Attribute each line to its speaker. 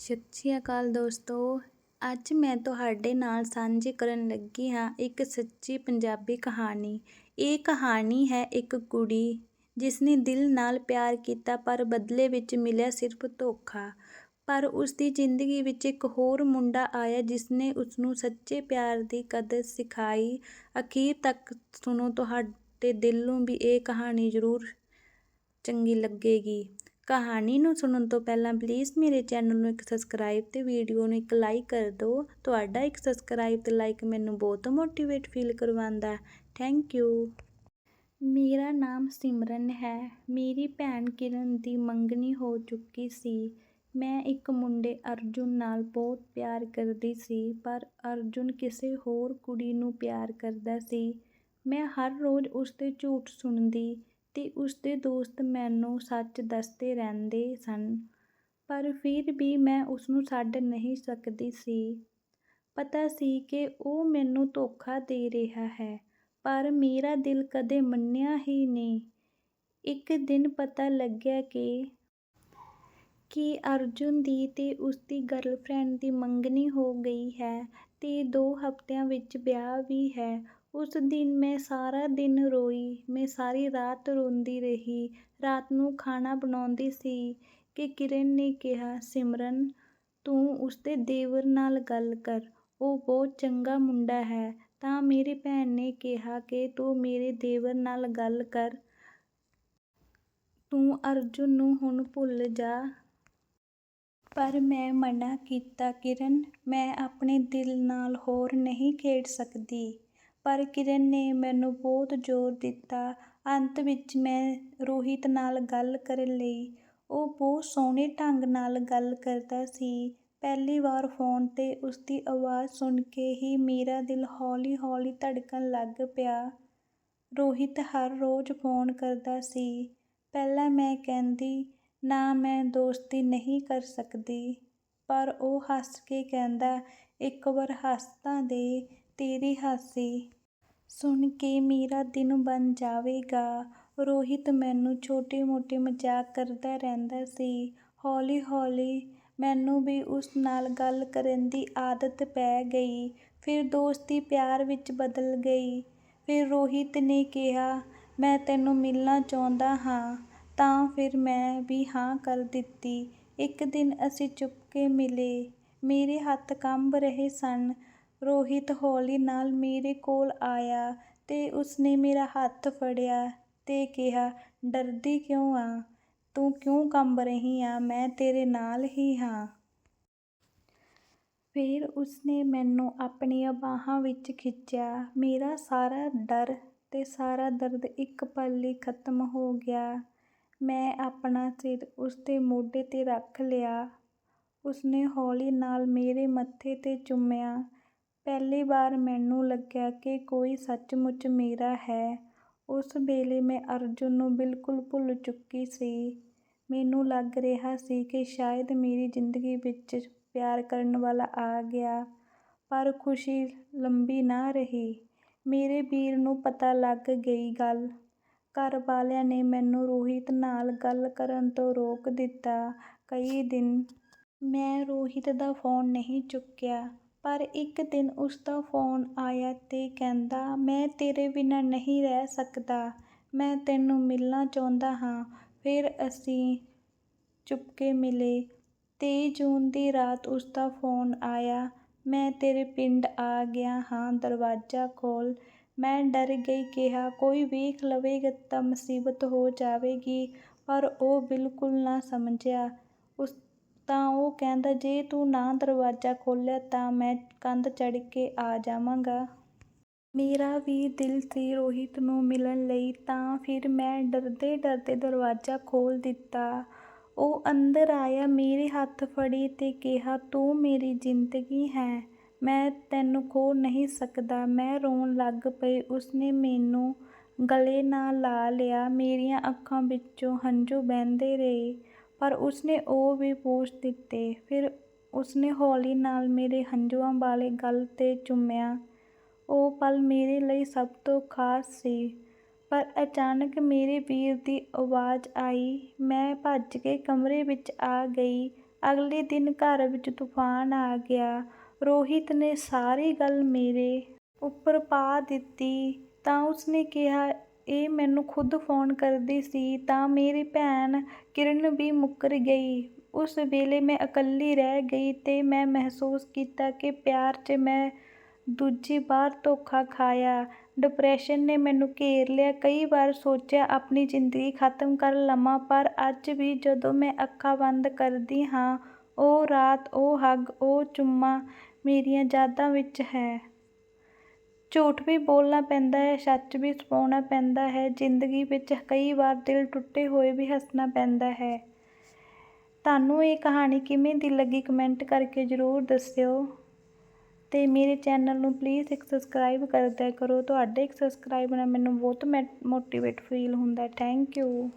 Speaker 1: ਸਤਿ ਸ਼੍ਰੀ ਅਕਾਲ ਦੋਸਤੋ। ਅੱਜ ਮੈਂ ਤੁਹਾਡੇ ਨਾਲ ਸਾਂਝੀ ਕਰਨ ਲੱਗੀ ਹਾਂ ਇੱਕ ਸੱਚੀ ਪੰਜਾਬੀ ਕਹਾਣੀ। ਇਹ ਕਹਾਣੀ ਹੈ ਇੱਕ ਕੁੜੀ ਜਿਸ ਨੇ ਦਿਲ ਨਾਲ ਪਿਆਰ ਕੀਤਾ ਪਰ ਬਦਲੇ ਵਿੱਚ ਮਿਲਿਆ ਸਿਰਫ ਧੋਖਾ। ਪਰ ਉਸ ਦੀ ਜ਼ਿੰਦਗੀ ਵਿੱਚ ਇੱਕ ਹੋਰ ਮੁੰਡਾ ਆਇਆ ਜਿਸ ਨੇ ਉਸ ਨੂੰ ਸੱਚੇ ਪਿਆਰ ਦੀ ਕਦਰ ਸਿਖਾਈ। ਅਖੀਰ ਤੱਕ ਸੁਣੋ, ਤੁਹਾਡੇ ਦਿਲ ਨੂੰ ਵੀ ਇਹ ਕਹਾਣੀ ਜ਼ਰੂਰ ਚੰਗੀ ਲੱਗੇਗੀ। ਕਹਾਣੀ ਨੂੰ ਸੁਣਨ ਤੋਂ ਪਹਿਲਾਂ ਪਲੀਜ਼ ਮੇਰੇ ਚੈਨਲ ਨੂੰ ਇੱਕ ਸਬਸਕ੍ਰਾਈਬ ਤੇ ਵੀਡੀਓ ਨੂੰ ਇੱਕ ਲਾਈਕ ਕਰ ਦਿਓ। ਤੁਹਾਡਾ ਇੱਕ ਸਬਸਕ੍ਰਾਈਬ ਤੇ ਲਾਈਕ ਮੈਨੂੰ ਬਹੁਤ ਮੋਟੀਵੇਟ ਫੀਲ ਕਰਵਾਉਂਦਾ ਥੈਂਕ ਯੂ ਮੇਰਾ ਨਾਮ ਸਿਮਰਨ ਹੈ। ਮੇਰੀ ਭੈਣ ਕਿਰਨ ਦੀ ਮੰਗਣੀ ਹੋ ਚੁੱਕੀ ਸੀ। ਮੈਂ ਇੱਕ ਮੁੰਡੇ ਅਰਜੁਨ ਨਾਲ ਬਹੁਤ ਪਿਆਰ ਕਰਦੀ ਸੀ, ਪਰ ਅਰਜੁਨ ਕਿਸੇ ਹੋਰ ਕੁੜੀ ਨੂੰ ਪਿਆਰ ਕਰਦਾ ਸੀ। ਮੈਂ ਹਰ ਰੋਜ਼ ਉਸ ਉਸਦੇ ਝੂਠ ਸੁਣਦੀ ਤੇ ਉਸਦੇ ਦੋਸਤ ਮੈਨੂੰ ਸੱਚ ਦੱਸਦੇ ਰਹਿੰਦੇ ਸਨ। ਪਰ ਫਿਰ ਵੀ ਮੈਂ ਉਸਨੂੰ ਛੱਡ ਨਹੀਂ ਸਕਦੀ ਸੀ। ਪਤਾ ਸੀ ਕਿ ਉਹ ਮੈਨੂੰ ਧੋਖਾ ਦੇ ਰਿਹਾ ਹੈ, ਪਰ ਮੇਰਾ ਦਿਲ ਕਦੇ ਮੰਨਿਆ ਹੀ ਨਹੀਂ। ਇੱਕ ਦਿਨ ਪਤਾ ਲੱਗਿਆ ਕਿ ਕਿ ਅਰਜੁਨ ਦੀ ਤੇ ਉਸਦੀ ਗਰਲਫ੍ਰੈਂਡ ਦੀ ਮੰਗਣੀ ਹੋ ਗਈ ਹੈ ਤੇ ਦੋ ਹਫ਼ਤਿਆਂ ਵਿੱਚ ਵਿਆਹ ਵੀ ਹੈ। ਉਸ ਦਿਨ ਮੈਂ ਸਾਰਾ ਦਿਨ ਰੋਈ, ਮੈਂ ਸਾਰੀ ਰਾਤ ਰੋਂਦੀ ਰਹੀ, ਰਾਤ ਨੂੰ ਖਾਣਾ ਬਣਾਉਂਦੀ ਸੀ ਕਿ ਕਿਰਨ ਨੇ ਕਿਹਾ, ਸਿਮਰਨ, ਤੂੰ ਉਸਦੇ ਦੇਵਰ ਨਾਲ ਗੱਲ ਕਰ, ਉਹ ਬਹੁਤ ਚੰਗਾ ਮੁੰਡਾ ਹੈ, ਤਾਂ ਮੇਰੀ ਭੈਣ ਨੇ ਕਿਹਾ ਕਿ ਤੂੰ ਮੇਰੇ ਦੇਵਰ ਨਾਲ ਗੱਲ ਕਰ। ਤੂੰ ਅਰਜੁਨ ਨੂੰ ਹੁਣ ਭੁੱਲ ਜਾ। ਪਰ ਮੈਂ ਮਨਾ ਕੀਤਾ, ਕਿਰਨ, ਮੈਂ ਆਪਣੇ ਦਿਲ ਨਾਲ ਹੋਰ ਨਹੀਂ ਖੇਡ ਸਕਦੀ। ਪਰ ਕਿਰਨ ਨੇ ਮੈਨੂੰ ਬਹੁਤ ਜ਼ੋਰ ਦਿੱਤਾ। ਅੰਤ ਵਿੱਚ ਮੈਂ ਰੋਹਿਤ ਨਾਲ ਗੱਲ ਕਰਨ ਲਈ। ਉਹ ਬਹੁਤ ਸੋਹਣੇ ਢੰਗ ਨਾਲ ਗੱਲ ਕਰਦਾ ਸੀ। ਪਹਿਲੀ ਵਾਰ ਫੋਨ 'ਤੇ ਉਸਦੀ ਆਵਾਜ਼ ਸੁਣ ਕੇ ਹੀ ਮੇਰਾ ਦਿਲ ਹੌਲੀ ਹੌਲੀ ਧੜਕਣ ਲੱਗ ਪਿਆ। ਰੋਹਿਤ ਹਰ ਰੋਜ਼ ਫੋਨ ਕਰਦਾ ਸੀ। ਪਹਿਲਾਂ ਮੈਂ ਕਹਿੰਦੀ, ਨਾ ਮੈਂ ਦੋਸਤੀ ਨਹੀਂ ਕਰ ਸਕਦੀ। ਪਰ ਉਹ ਹੱਸ ਕੇ ਕਹਿੰਦਾ, ਇੱਕ ਵਾਰ ਹੱਸ ਤਾਂ ਦੇ ਤੇਰੀ ਹਾਸੀ ਸੁਣ ਕੇ ਮੇਰਾ ਦਿਨ ਬਣ ਜਾਵੇਗਾ। ਰੋਹਿਤ ਮੈਨੂੰ ਛੋਟੇ ਮੋਟੇ ਮਜ਼ਾਕ ਕਰਦਾ ਰਹਿੰਦਾ ਸੀ। ਹੌਲੀ ਹੌਲੀ ਮੈਨੂੰ ਵੀ ਉਸ ਨਾਲ ਗੱਲ ਕਰਨ ਦੀ ਆਦਤ ਪੈ ਗਈ। ਫਿਰ ਦੋਸਤੀ ਪਿਆਰ ਵਿੱਚ ਬਦਲ ਗਈ। ਫਿਰ ਰੋਹਿਤ ਨੇ ਕਿਹਾ, ਮੈਂ ਤੈਨੂੰ ਮਿਲਣਾ ਚਾਹੁੰਦਾ ਹਾਂ। ਤਾਂ ਫਿਰ ਮੈਂ ਵੀ ਹਾਂ ਕਰ ਦਿੱਤੀ। ਇੱਕ ਦਿਨ ਅਸੀਂ ਚੁਪਕੇ ਮਿਲੇ। ਮੇਰੇ ਹੱਥ ਕੰਬ ਰਹੇ ਸਨ। ਰੋਹਿਤ ਹੌਲੀ ਨਾਲ ਮੇਰੇ ਕੋਲ ਆਇਆ ਤੇ ਉਸਨੇ ਮੇਰਾ ਹੱਥ ਫੜਿਆ ਤੇ ਕਿਹਾ, ਡਰਦੀ ਕਿਉਂ ਆ? ਤੂੰ ਕਿਉਂ ਕੰਬ ਰਹੀ ਆ? ਮੈਂ ਤੇਰੇ ਨਾਲ ਹੀ ਹਾਂ। ਫਿਰ ਉਸਨੇ ਮੈਨੂੰ ਆਪਣੀਆਂ ਬਾਹਾਂ ਵਿੱਚ ਖਿੱਚਿਆ। ਮੇਰਾ ਸਾਰਾ ਡਰ ਤੇ ਸਾਰਾ ਦਰਦ ਇੱਕ ਪਲ ਲਈ ਖਤਮ ਹੋ ਗਿਆ। ਮੈਂ ਆਪਣਾ ਸਿਰ ਉਸਦੇ ਮੋਢੇ 'ਤੇ ਰੱਖ ਲਿਆ। ਉਸਨੇ ਹੌਲੀ ਨਾਲ ਮੇਰੇ ਮੱਥੇ 'ਤੇ ਚੁੰਮਿਆ। ਪਹਿਲੀ ਵਾਰ ਮੈਨੂੰ ਲੱਗਿਆ ਕਿ ਕੋਈ ਸੱਚਮੁੱਚ ਮੇਰਾ ਹੈ। ਉਸ ਵੇਲੇ ਮੈਂ ਅਰਜੁਨ ਨੂੰ ਬਿਲਕੁਲ ਭੁੱਲ ਚੁੱਕੀ ਸੀ। ਮੈਨੂੰ ਲੱਗ ਰਿਹਾ ਸੀ ਕਿ ਸ਼ਾਇਦ ਮੇਰੀ ਜ਼ਿੰਦਗੀ ਵਿੱਚ ਪਿਆਰ ਕਰਨ ਵਾਲਾ ਆ ਗਿਆ, ਪਰ ਖੁਸ਼ੀ ਲੰਬੀ ਨਾ ਰਹੀ। ਮੇਰੇ ਵੀਰ ਨੂੰ ਪਤਾ ਲੱਗ ਗਈ ਗੱਲ। ਘਰ ਵਾਲਿਆਂ ਨੇ ਮੈਨੂੰ ਰੋਹਿਤ ਨਾਲ ਗੱਲ ਕਰਨ ਤੋਂ ਰੋਕ ਦਿੱਤਾ ਕਈ ਦਿਨ। ਮੈਂ ਰੋਹਿਤ ਦਾ ਫੋਨ ਨਹੀਂ ਚੁੱਕਿਆ। ਪਰ ਇੱਕ ਦਿਨ ਉਸਦਾ ਫੋਨ ਆਇਆ ਤੇ ਕਹਿੰਦਾ, ਮੈਂ ਤੇਰੇ ਬਿਨਾਂ ਨਹੀਂ ਰਹਿ ਸਕਦਾ। ਮੈਂ ਤੈਨੂੰ ਮਿਲਣਾ ਚਾਹੁੰਦਾ ਹਾਂ। ਫਿਰ ਅਸੀਂ ਚੁਪਕੇ ਮਿਲੇ। ਤੇਈ ਜੂਨ ਦੀ ਰਾਤ ਉਸਦਾ ਫੋਨ ਆਇਆ। ਮੈਂ ਤੇਰੇ ਪਿੰਡ ਆ ਗਿਆ ਹਾਂ ਦਰਵਾਜ਼ਾ ਖੋਲ੍ਹ ਮੈਂ ਡਰ ਗਈ, ਕਿਹਾ, ਕੋਈ ਵੇਖ ਲਵੇਗਾ ਤਾਂ ਮੁਸੀਬਤ ਹੋ ਜਾਵੇਗੀ। ਪਰ ਉਹ ਬਿਲਕੁਲ ਨਾ ਸਮਝਿਆ। ਉਸ ਤਾਂ ਉਹ ਕਹਿੰਦਾ, ਜੇ ਤੂੰ ਨਾ ਦਰਵਾਜ਼ਾ ਖੋਲ੍ਹਿਆ ਤਾਂ ਮੈਂ ਕੰਧ ਚੜ੍ਹ ਕੇ ਆ ਜਾਵਾਂਗਾ। ਮੇਰਾ ਵੀ ਦਿਲ ਸੀ ਰੋਹਿਤ ਨੂੰ ਮਿਲਣ ਲਈ, ਤਾਂ ਫਿਰ ਮੈਂ ਡਰਦੇ ਡਰਦੇ ਦਰਵਾਜ਼ਾ ਖੋਲ੍ਹ ਦਿੱਤਾ। ਉਹ ਅੰਦਰ ਆਇਆ, ਮੇਰੇ ਹੱਥ ਫੜੀ ਤੇ ਕਿਹਾ, ਤੂੰ ਮੇਰੀ ਜ਼ਿੰਦਗੀ ਹੈ, ਮੈਂ ਤੈਨੂੰ ਖੋ ਨਹੀਂ ਸਕਦਾ। ਮੈਂ ਰੋਣ ਲੱਗ ਪਈ, ਉਸਨੇ ਮੈਨੂੰ ਗਲੇ ਨਾਲ ਲਾ ਲਿਆ। ਮੇਰੀਆਂ ਅੱਖਾਂ ਵਿੱਚੋਂ ਹੰਝੂ ਵਹਿੰਦੇ ਰਹੇ। ਪਰ ਉਸਨੇ ਉਹ ਵੀ ਪੋਛ ਦਿੱਤੇ। ਫਿਰ ਉਸਨੇ ਹੌਲੀ ਨਾਲ ਮੇਰੇ ਹੰਝੂਆਂ ਵਾਲੇ ਗਲ 'ਤੇ ਚੁੰਮਿਆ। ਉਹ ਪਲ ਮੇਰੇ ਲਈ ਸਭ ਤੋਂ ਖਾਸ ਸੀ, ਪਰ ਅਚਾਨਕ ਮੇਰੇ ਵੀਰ ਦੀ ਆਵਾਜ਼ ਆਈ। ਮੈਂ ਭੱਜ ਕੇ ਕਮਰੇ ਵਿੱਚ ਆ ਗਈ। ਅਗਲੇ ਦਿਨ ਘਰ ਵਿੱਚ ਤੂਫਾਨ ਆ ਗਿਆ। ਰੋਹਿਤ ਨੇ ਸਾਰੀ ਗੱਲ ਮੇਰੇ ਉੱਪਰ ਪਾ ਦਿੱਤੀ। ਤਾਂ ਉਸਨੇ ਕਿਹਾ ਇਹ ਮੈਨੂੰ ਖੁਦ ਫੋਨ ਕਰਦੀ ਸੀ ਤਾਂ ਮੇਰੀ ਭੈਣ ਕਿਰਨ ਵੀ ਮੁੱਕਰ ਗਈ। ਉਸ ਵੇਲੇ ਮੈਂ ਇਕੱਲੀ ਰਹਿ ਗਈ ਤੇ ਮੈਂ ਮਹਿਸੂਸ ਕੀਤਾ ਕਿ ਪਿਆਰ 'ਚ ਮੈਂ ਦੂਜੀ ਵਾਰ ਧੋਖਾ ਖਾਇਆ। ਡਿਪਰੈਸ਼ਨ ਨੇ ਮੈਨੂੰ ਘੇਰ ਲਿਆ। ਕਈ ਵਾਰ ਸੋਚਿਆ ਆਪਣੀ ਜ਼ਿੰਦਗੀ ਖ਼ਤਮ ਕਰ ਲਵਾਂ ਪਰ ਅੱਜ ਵੀ ਜਦੋਂ ਮੈਂ ਅੱਖਾਂ ਬੰਦ ਕਰਦੀ ਹਾਂ ਉਹ ਰਾਤ, ਉਹ ਹੱਗ, ਉਹ ਚੁੰਮਾ ਮੇਰੀਆਂ ਯਾਦਾਂ ਵਿੱਚ ਹੈ। ਝੂਠ ਵੀ ਬੋਲਣਾ ਪੈਂਦਾ ਹੈ, ਸੱਚ ਵੀ ਛੁਪਾਉਣਾ ਪੈਂਦਾ ਹੈ। ਜ਼ਿੰਦਗੀ ਵਿੱਚ ਕਈ ਵਾਰ ਦਿਲ ਟੁੱਟੇ ਹੋਏ ਵੀ ਹੱਸਣਾ ਪੈਂਦਾ ਹੈ। ਤੁਹਾਨੂੰ ਇਹ ਕਹਾਣੀ ਕਿਵੇਂ ਦੀ ਲੱਗੀ ਕਮੈਂਟ ਕਰਕੇ ਜ਼ਰੂਰ ਦੱਸਿਓ ਤੇ ਮੇਰੇ ਚੈਨਲ ਨੂੰ ਪਲੀਜ਼ ਇੱਕ ਸਬਸਕ੍ਰਾਈਬ ਕਰ ਦਿਆ ਕਰੋ। ਤੁਹਾਡੇ ਇੱਕ ਸਬਸਕ੍ਰਾਈਬ ਨਾਲ ਮੈਨੂੰ ਬਹੁਤ ਮੋਟੀਵੇਟ ਫੀਲ ਹੁੰਦਾ ਥੈਂਕ ਯੂ।